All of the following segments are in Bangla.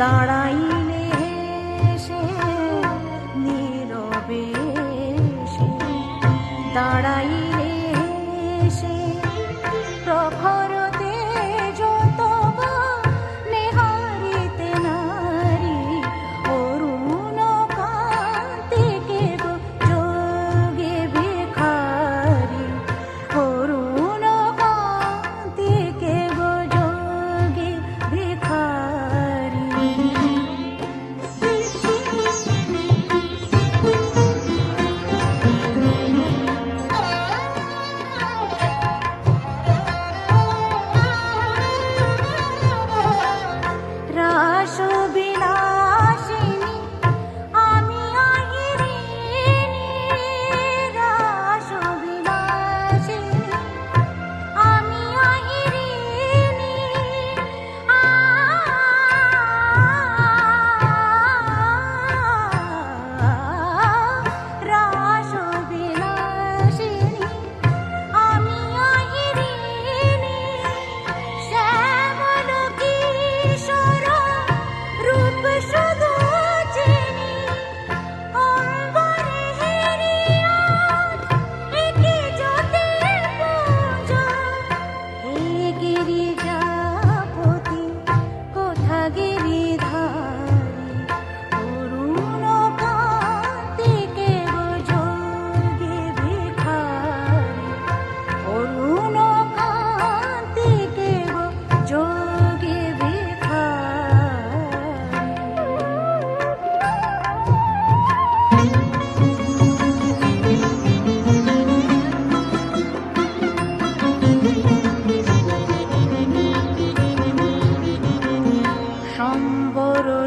দাঁড়াইলে সে নীরবে সে। দাঁড়াই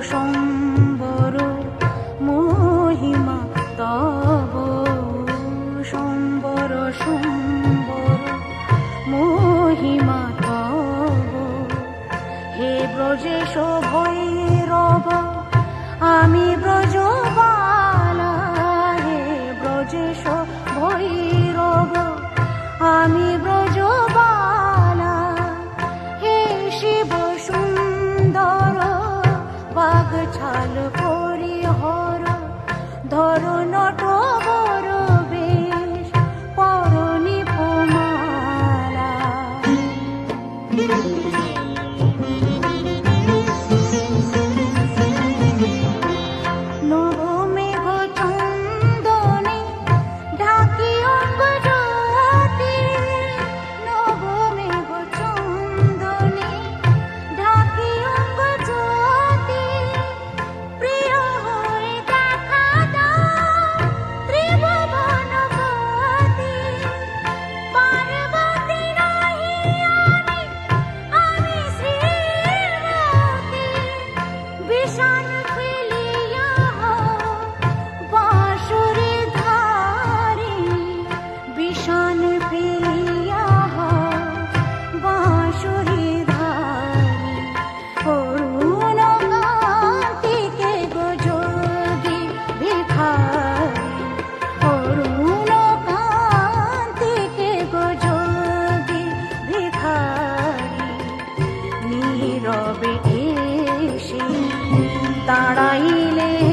শম্বর মহিমা তব শম্বর শম্বর মহিমা তব। হে ব্রজেশ ভৈরব আমি ব্রজ toro डा